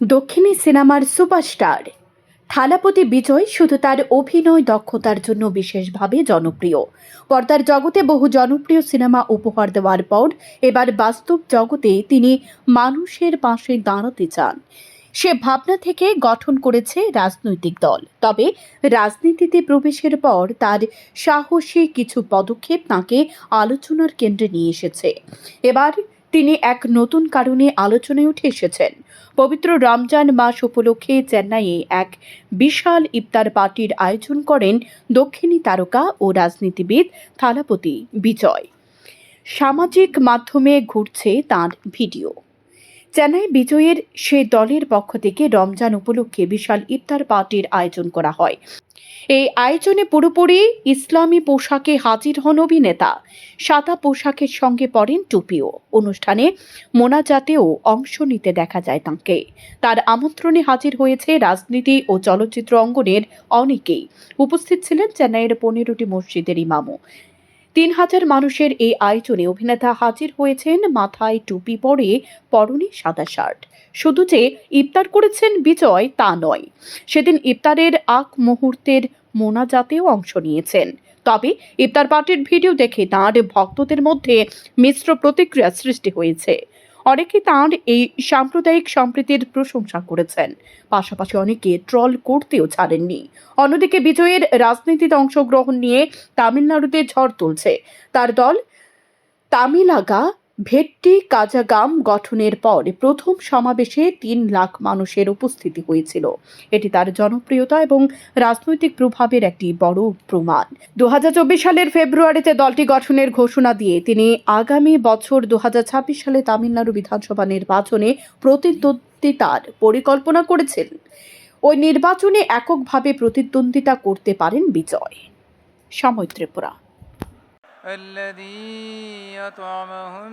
দক্ষিণী সিনেমার সুপারস্টার। থালাপতি বিজয় শুধু তার অভিনয় দক্ষতার জন্য বিশেষভাবে জনপ্রিয়। পর্দার জগতে বহু জনপ্রিয় সিনেমা উপহার দেওয়ার পর এবার বাস্তব জগতে তিনি মানুষের পাশে দাঁড়াতে চান। সে ভাবনা থেকে গঠন করেছে রাজনৈতিক দল। তবে রাজনীতিতে প্রবেশের পর তার সাহসী কিছু পদক্ষেপ তাকে আলোচনার কেন্দ্রে নিয়ে এসেছে। এবার তিনি এক নতুন কারণে আলোচনায় উঠে এসেছেন। পবিত্র রমজান মাস উপলক্ষে চেন্নাইয়ে এক বিশাল ইফতার পার্টির আয়োজন করেন দক্ষিণী তারকা ও রাজনীতিবিদ থালাপতি বিজয়। সামাজিক মাধ্যমে ঘুরছে তার ভিডিও। চেন্নাই বিজয়ের সে দলের পক্ষ থেকে রমজান উপলক্ষে বিশাল ইফতার পার্টির আয়োজন করা হয়। এই আয়োজনে পুরোপুরি ইসলামী পোশাকে হাজির হন অভিনেতা। সাদা পোশাকের সঙ্গে পরেন টুপিও। অনুষ্ঠানে মোনাজাতেও অংশ নিতে দেখা যায় তাঁকে। তার আমন্ত্রণে হাজির হয়েছে রাজনীতি ও চলচ্চিত্র অঙ্গনের অনেকেই। উপস্থিত ছিলেন চেন্নাইয়ের পনেরোটি মসজিদের ইমামও। তিন হাজার মানুষের এই আয়োজনে অভিনেতা হাজির হয়েছেন মাথায় টুপি পরে পরনে সাদা শার্ট। শুধু যে ইফতার করেছেন বিজয়, তা নয়। সেদিন ইফতারের আক মুহূর্তের মোনাজাতেও অংশ নিয়েছেন। তবে ইফতার পার্টির ভিডিও দেখে তাঁর ভক্তদের মধ্যে মিশ্র প্রতিক্রিয়া সৃষ্টি হয়েছে। অনেকে তাঁর এই সাম্প্রদায়িক সম্প্রীতির প্রশংসা করেছেন। পাশাপাশি অনেকে ট্রল করতেও ছাড়েননি। অন্যদিকে বিজয়ের রাজনীতিতে অংশগ্রহণ নিয়ে তামিলনাড়ুতে ঝড় তুলছে। তার দল তামিলাগা ভেট্টি কাজাগাম গঠনের পর প্রথম সমাবেশে তিন লাখ মানুষের উপস্থিতি হয়েছিল। এটি তার জনপ্রিয়তা এবং রাজনৈতিক প্রভাবের একটি বড় প্রমাণ। দু হাজার চব্বিশ সালের ফেব্রুয়ারিতে দলটি গঠনের ঘোষণা দিয়ে তিনি আগামী বছর দু হাজার ছাব্বিশ সালে তামিলনাড়ু বিধানসভা নির্বাচনে প্রতিদ্বন্দ্বিতার পরিকল্পনা করেছেন। ওই নির্বাচনে এককভাবে প্রতিদ্বন্দ্বিতা করতে পারেন বিজয়। সময় ত্রিপুরা। الذي يطعمهم